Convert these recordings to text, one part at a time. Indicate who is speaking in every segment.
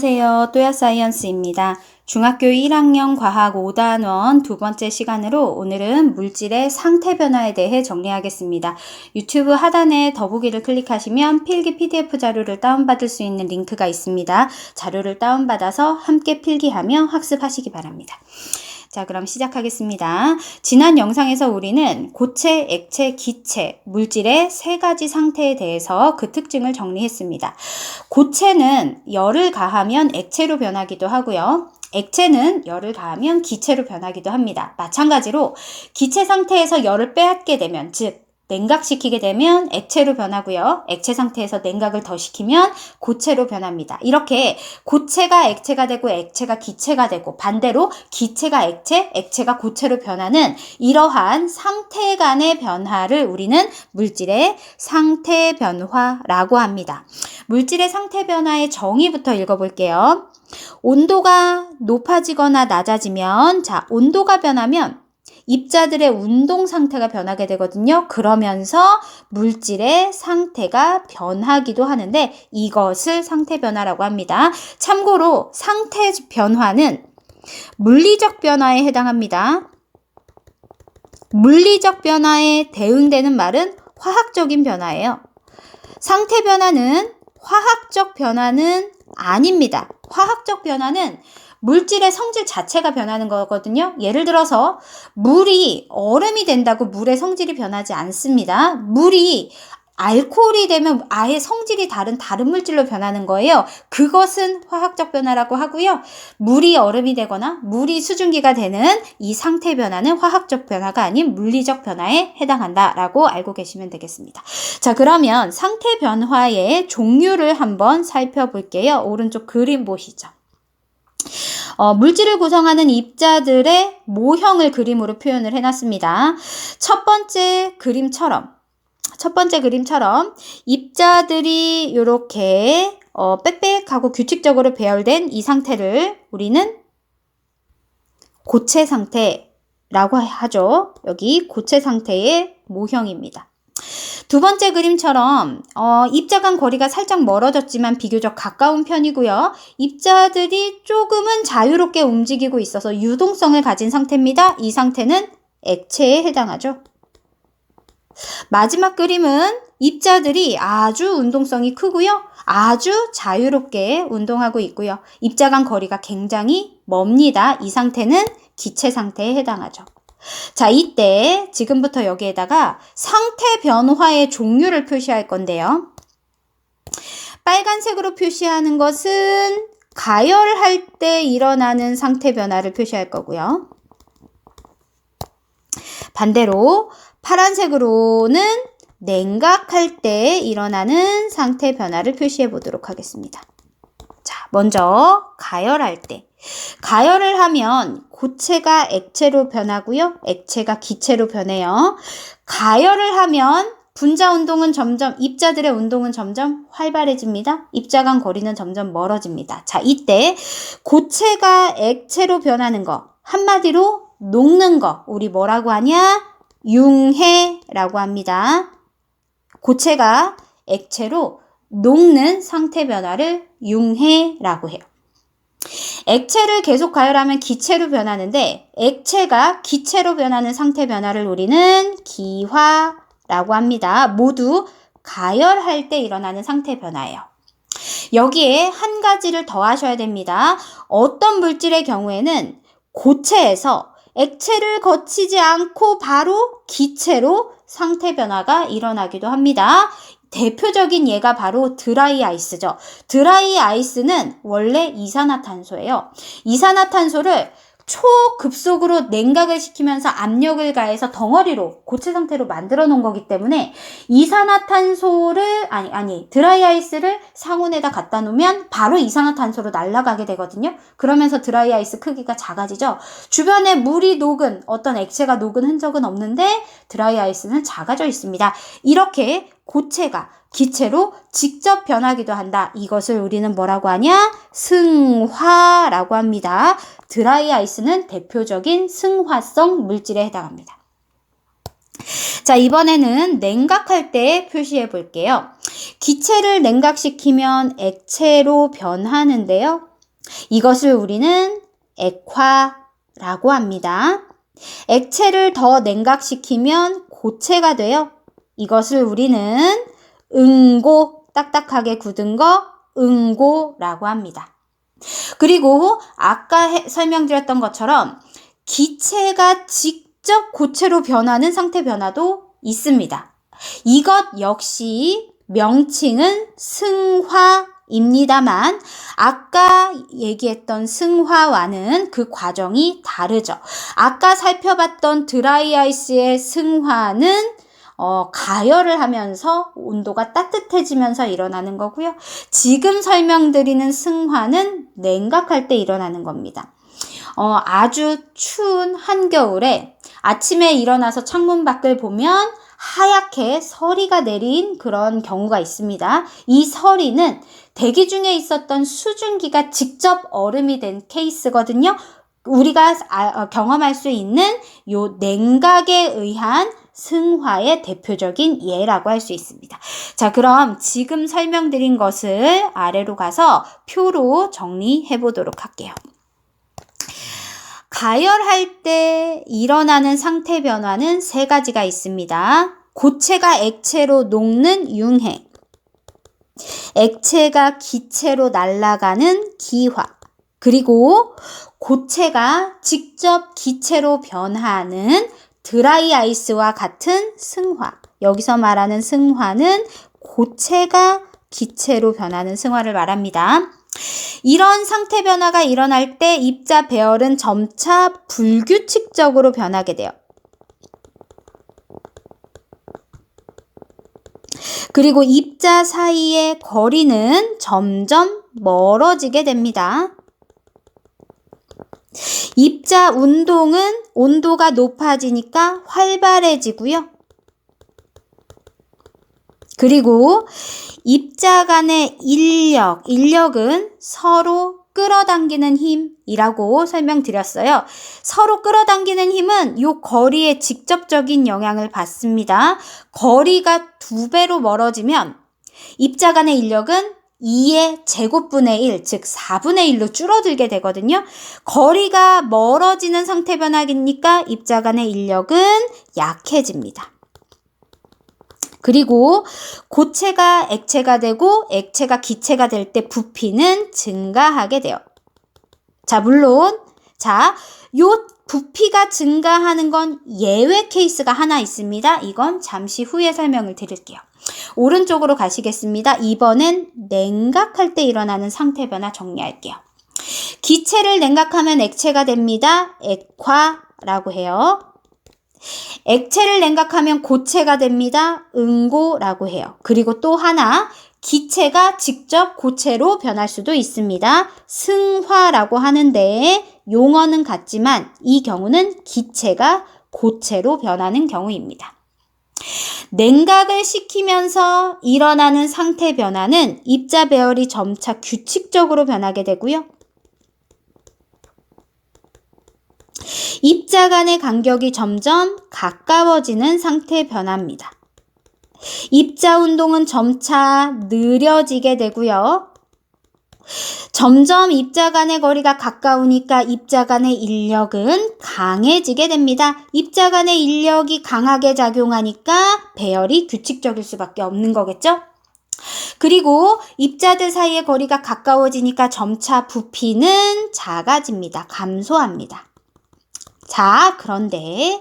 Speaker 1: 안녕하세요. 또야사이언스입니다. 중학교 1학년 과학 5단원 두 번째 시간으로 오늘은 물질의 상태 변화에 대해 정리하겠습니다. 유튜브 하단에 더보기를 클릭하시면 필기 PDF 자료를 다운받을 수 있는 링크가 있습니다. 자료를 다운받아서 함께 필기하며 학습하시기 바랍니다. 자, 그럼 시작하겠습니다. 지난 영상에서 우리는 고체, 액체, 기체, 물질의 세 가지 상태에 대해서 그 특징을 정리했습니다. 고체는 열을 가하면 액체로 변하기도 하고요. 액체는 열을 가하면 기체로 변하기도 합니다. 마찬가지로 기체 상태에서 열을 빼앗게 되면, 즉, 냉각시키게 되면 액체로 변하고요. 액체 상태에서 냉각을 더 시키면 고체로 변합니다. 이렇게 고체가 액체가 되고 액체가 기체가 되고 반대로 기체가 액체, 액체가 고체로 변하는 이러한 상태 간의 변화를 우리는 물질의 상태 변화라고 합니다. 물질의 상태 변화의 정의부터 읽어볼게요. 온도가 높아지거나 낮아지면, 자, 온도가 변하면 입자들의 운동 상태가 변하게 되거든요. 그러면서 물질의 상태가 변하기도 하는데 이것을 상태 변화라고 합니다. 참고로 상태 변화는 물리적 변화에 해당합니다. 물리적 변화에 대응되는 말은 화학적인 변화예요. 상태 변화는 화학적 변화는 아닙니다. 화학적 변화는 물질의 성질 자체가 변하는 거거든요. 예를 들어서 물이 얼음이 된다고 물의 성질이 변하지 않습니다. 물이 알코올이 되면 아예 성질이 다른 다른 물질로 변하는 거예요. 그것은 화학적 변화라고 하고요. 물이 얼음이 되거나 물이 수증기가 되는 이 상태 변화는 화학적 변화가 아닌 물리적 변화에 해당한다라고 알고 계시면 되겠습니다. 자, 그러면 상태 변화의 종류를 한번 살펴볼게요. 오른쪽 그림 보시죠. 어, 물질을 구성하는 입자들의 모형을 그림으로 표현을 해놨습니다. 첫 번째 그림처럼 첫 번째 그림처럼 입자들이 이렇게 어, 빽빽하고 규칙적으로 배열된 이 상태를 우리는 고체 상태라고 하죠. 여기 고체 상태의 모형입니다. 두 번째 그림처럼 어, 입자 간 거리가 살짝 멀어졌지만 비교적 가까운 편이고요. 입자들이 조금은 자유롭게 움직이고 있어서 유동성을 가진 상태입니다. 이 상태는 액체에 해당하죠. 마지막 그림은 입자들이 아주 운동성이 크고요. 아주 자유롭게 운동하고 있고요. 입자 간 거리가 굉장히 멉니다. 이 상태는 기체 상태에 해당하죠. 자, 이때 지금부터 여기에다가 상태 변화의 종류를 표시할 건데요. 빨간색으로 표시하는 것은 가열할 때 일어나는 상태 변화를 표시할 거고요. 반대로 파란색으로는 냉각할 때 일어나는 상태 변화를 표시해 보도록 하겠습니다. 자, 먼저 가열할 때. 가열을 하면 고체가 액체로 변하고요. 액체가 기체로 변해요. 가열을 하면 분자 운동은 점점 입자들의 운동은 점점 활발해집니다. 입자 간 거리는 점점 멀어집니다. 자, 이때 고체가 액체로 변하는 거 한마디로 녹는 거 우리 뭐라고 하냐? 융해라고 합니다. 고체가 액체로 녹는 상태 변화를 융해라고 해요. 액체를 계속 가열하면 기체로 변하는데 액체가 기체로 변하는 상태 변화를 우리는 기화라고 합니다. 모두 가열할 때 일어나는 상태 변화예요. 여기에 한 가지를 더 하셔야 됩니다. 어떤 물질의 경우에는 고체에서 액체를 거치지 않고 바로 기체로 상태 변화가 일어나기도 합니다. 대표적인 예가 바로 드라이 아이스죠. 드라이 아이스는 원래 이산화탄소예요. 이산화탄소를 초급속으로 냉각을 시키면서 압력을 가해서 덩어리로 고체 상태로 만들어 놓은 거기 때문에 이산화탄소를 아니 아니 드라이 아이스를 상온에다 갖다 놓으면 바로 이산화탄소로 날아가게 되거든요. 그러면서 드라이 아이스 크기가 작아지죠. 주변에 물이 녹은 어떤 액체가 녹은 흔적은 없는데 드라이 아이스는 작아져 있습니다. 이렇게 고체가 기체로 직접 변하기도 한다. 이것을 우리는 뭐라고 하냐? 승화라고 합니다. 드라이 아이스는 대표적인 승화성 물질에 해당합니다. 자, 이번에는 냉각할 때 표시해 볼게요. 기체를 냉각시키면 액체로 변하는데요. 이것을 우리는 액화라고 합니다. 액체를 더 냉각시키면 고체가 돼요. 이것을 우리는 응고, 딱딱하게 굳은 거 응고라고 합니다. 그리고 아까 해, 설명드렸던 것처럼 기체가 직접 고체로 변하는 상태 변화도 있습니다. 이것 역시 명칭은 승화입니다만 아까 얘기했던 승화와는 그 과정이 다르죠. 아까 살펴봤던 드라이아이스의 승화는 어, 가열을 하면서 온도가 따뜻해지면서 일어나는 거고요. 지금 설명드리는 승화는 냉각할 때 일어나는 겁니다. 어, 아주 추운 한겨울에 아침에 일어나서 창문 밖을 보면 하얗게 서리가 내린 그런 경우가 있습니다. 이 서리는 대기 중에 있었던 수증기가 직접 얼음이 된 케이스거든요. 우리가 아, 어, 경험할 수 있는 요 냉각에 의한 승화의 대표적인 예라고 할 수 있습니다. 자, 그럼 지금 설명드린 것을 아래로 가서 표로 정리해 보도록 할게요. 가열할 때 일어나는 상태 변화는 세 가지가 있습니다. 고체가 액체로 녹는 융해, 액체가 기체로 날아가는 기화, 그리고 고체가 직접 기체로 변하는 드라이 아이스와 같은 승화. 여기서 말하는 승화는 고체가 기체로 변하는 승화를 말합니다. 이런 상태 변화가 일어날 때 입자 배열은 점차 불규칙적으로 변하게 돼요. 그리고 입자 사이의 거리는 점점 멀어지게 됩니다. 입자 운동은 온도가 높아지니까 활발해지고요. 그리고 입자 간의 인력, 인력은 서로 끌어당기는 힘이라고 설명드렸어요. 서로 끌어당기는 힘은 이 거리에 직접적인 영향을 받습니다. 거리가 두 배로 멀어지면 입자 간의 인력은 2의 제곱분의 1, 즉 4분의 1로 줄어들게 되거든요. 거리가 멀어지는 상태 변화기니까 입자 간의 인력은 약해집니다. 그리고 고체가 액체가 되고 액체가 기체가 될 때 부피는 증가하게 돼요. 자, 물론 자, 요 부피가 증가하는 건 예외 케이스가 하나 있습니다. 이건 잠시 후에 설명을 드릴게요. 오른쪽으로 가시겠습니다. 이번엔 냉각할 때 일어나는 상태 변화 정리할게요. 기체를 냉각하면 액체가 됩니다. 액화라고 해요. 액체를 냉각하면 고체가 됩니다. 응고라고 해요. 그리고 또 하나, 기체가 직접 고체로 변할 수도 있습니다. 승화라고 하는데 용어는 같지만 이 경우는 기체가 고체로 변하는 경우입니다. 냉각을 시키면서 일어나는 상태 변화는 입자 배열이 점차 규칙적으로 변하게 되고요. 입자 간의 간격이 점점 가까워지는 상태 변화입니다. 입자 운동은 점차 느려지게 되고요. 점점 입자 간의 거리가 가까우니까 입자 간의 인력은 강해지게 됩니다. 입자 간의 인력이 강하게 작용하니까 배열이 규칙적일 수밖에 없는 거겠죠? 그리고 입자들 사이의 거리가 가까워지니까 점차 부피는 작아집니다. 감소합니다. 자, 그런데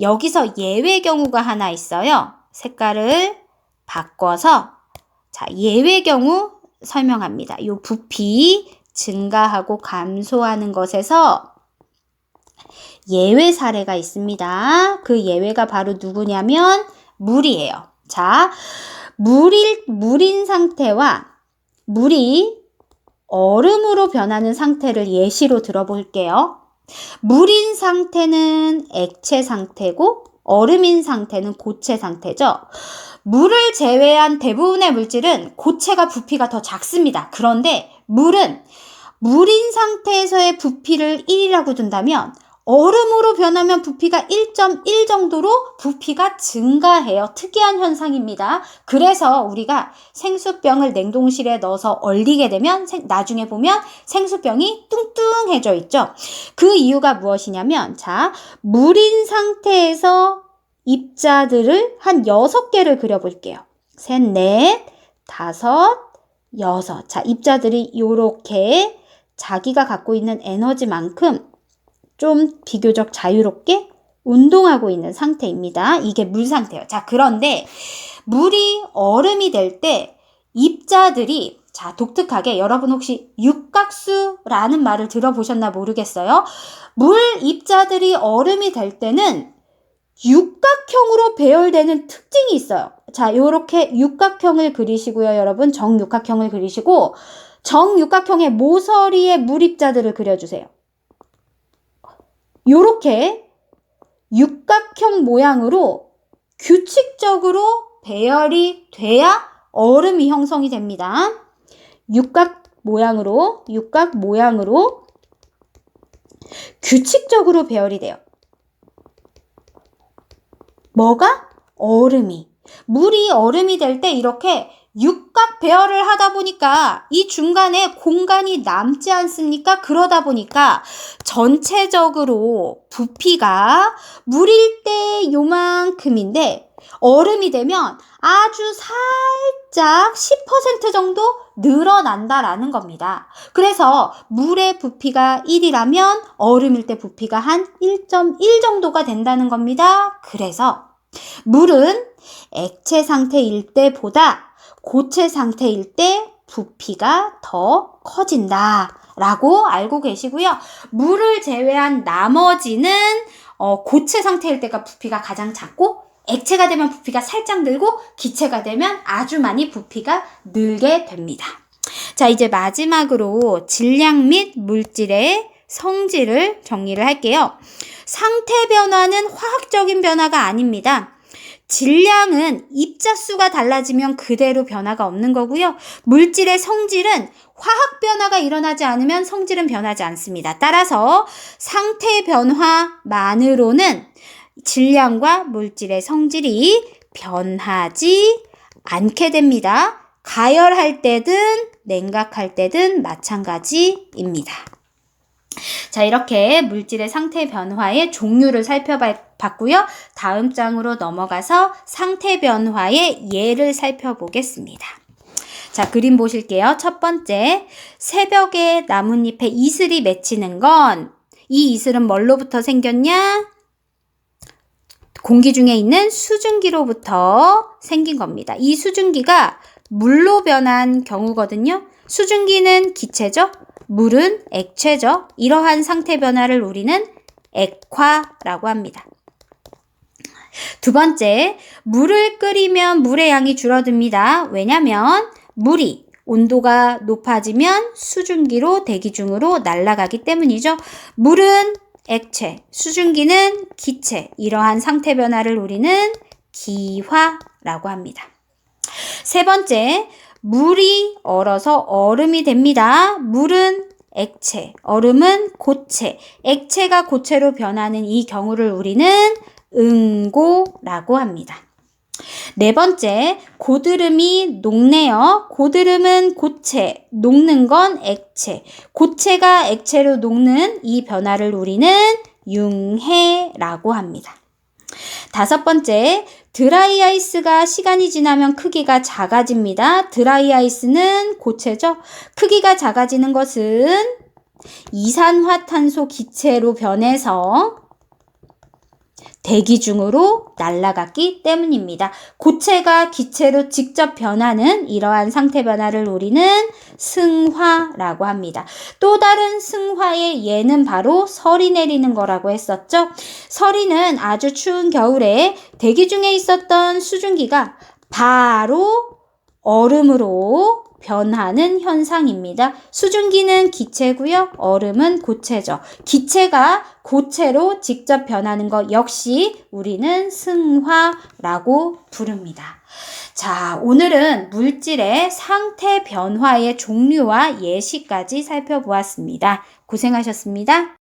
Speaker 1: 여기서 예외 경우가 하나 있어요. 색깔을 바꿔서 자, 예외 경우 설명합니다. 이 부피 증가하고 감소하는 것에서 예외 사례가 있습니다. 그 예외가 바로 누구냐면 물이에요. 자, 물일, 물인 상태와 물이 얼음으로 변하는 상태를 예시로 들어볼게요. 물인 상태는 액체 상태고 얼음인 상태는 고체 상태죠. 물을 제외한 대부분의 물질은 고체가 부피가 더 작습니다. 그런데 물은 물인 상태에서의 부피를 1이라고 둔다면 얼음으로 변하면 부피가 1.1 정도로 부피가 증가해요. 특이한 현상입니다. 그래서 우리가 생수병을 냉동실에 넣어서 얼리게 되면 생- 나중에 보면 생수병이 뚱뚱해져 있죠. 그 이유가 무엇이냐면 자, 물인 상태에서 입자들을 한 6개를 그려볼게요. 셋, 넷, 다섯, 여섯. 자, 입자들이 요렇게 자기가 갖고 있는 에너지만큼 좀 비교적 자유롭게 운동하고 있는 상태입니다. 이게 물 상태예요. 자, 그런데 물이 얼음이 될 때 입자들이 자, 독특하게 여러분 혹시 육각수라는 말을 들어보셨나 모르겠어요. 물 입자들이 얼음이 될 때는 육각형으로 배열되는 특징이 있어요. 자, 요렇게 육각형을 그리시고요, 여러분. 정육각형을 그리시고 정육각형의 모서리에 물입자들을 그려주세요. 요렇게 육각형 모양으로 규칙적으로 배열이 돼야 얼음이 형성이 됩니다. 육각 모양으로, 육각 모양으로 규칙적으로 배열이 돼요. 뭐가? 얼음이. 물이 얼음이 될 때 이렇게 육각 배열을 하다 보니까 이 중간에 공간이 남지 않습니까? 그러다 보니까 전체적으로 부피가 물일 때 요만큼인데 얼음이 되면 아주 살짝 10% 정도 늘어난다라는 겁니다. 그래서 물의 부피가 1이라면 얼음일 때 부피가 한 1.1 정도가 된다는 겁니다. 그래서 물은 액체 상태일 때보다 고체 상태일 때 부피가 더 커진다. 라고 알고 계시고요. 물을 제외한 나머지는 어, 고체 상태일 때가 부피가 가장 작고 액체가 되면 부피가 살짝 늘고 기체가 되면 아주 많이 부피가 늘게 됩니다. 자, 이제 마지막으로 질량 및 물질의 성질을 정리를 할게요. 상태 변화는 화학적인 변화가 아닙니다. 질량은 입자수가 달라지면 그대로 변화가 없는 거고요. 물질의 성질은 화학 변화가 일어나지 않으면 성질은 변하지 않습니다. 따라서 상태 변화만으로는 질량과 물질의 성질이 변하지 않게 됩니다. 가열할 때든 냉각할 때든 마찬가지입니다. 자, 이렇게 물질의 상태 변화의 종류를 살펴 봤고요. 다음 장으로 넘어가서 상태 변화의 예를 살펴보겠습니다. 자, 그림 보실게요. 첫 번째, 새벽에 나뭇잎에 이슬이 맺히는 건 이 이슬은 뭘로부터 생겼냐? 공기 중에 있는 수증기로부터 생긴 겁니다. 이 수증기가 물로 변한 경우거든요. 수증기는 기체죠. 물은 액체죠. 이러한 상태 변화를 우리는 액화라고 합니다. 두 번째, 물을 끓이면 물의 양이 줄어듭니다. 왜냐면 물이 온도가 높아지면 수증기로 대기 중으로 날아가기 때문이죠. 물은 액체, 수증기는 기체. 이러한 상태 변화를 우리는 기화라고 합니다. 세 번째, 물이 얼어서 얼음이 됩니다. 물은 액체, 얼음은 고체, 액체가 고체로 변하는 이 경우를 우리는 응고라고 합니다. 네 번째, 고드름이 녹네요. 고드름은 고체, 녹는 건 액체. 고체가 액체로 녹는 이 변화를 우리는 융해라고 합니다. 다섯 번째, 드라이 아이스가 시간이 지나면 크기가 작아집니다. 드라이 아이스는 고체죠. 크기가 작아지는 것은 이산화탄소 기체로 변해서 대기 중으로 날아갔기 때문입니다. 고체가 기체로 직접 변하는 이러한 상태 변화를 우리는 승화라고 합니다. 또 다른 승화의 예는 바로 설이 내리는 거라고 했었죠. 설이는 아주 추운 겨울에 대기 중에 있었던 수증기가 바로 얼음으로 변하는 현상입니다. 수증기는 기체고요. 얼음은 고체죠. 기체가 고체로 직접 변하는 것 역시 우리는 승화라고 부릅니다. 자, 오늘은 물질의 상태 변화의 종류와 예시까지 살펴보았습니다. 고생하셨습니다.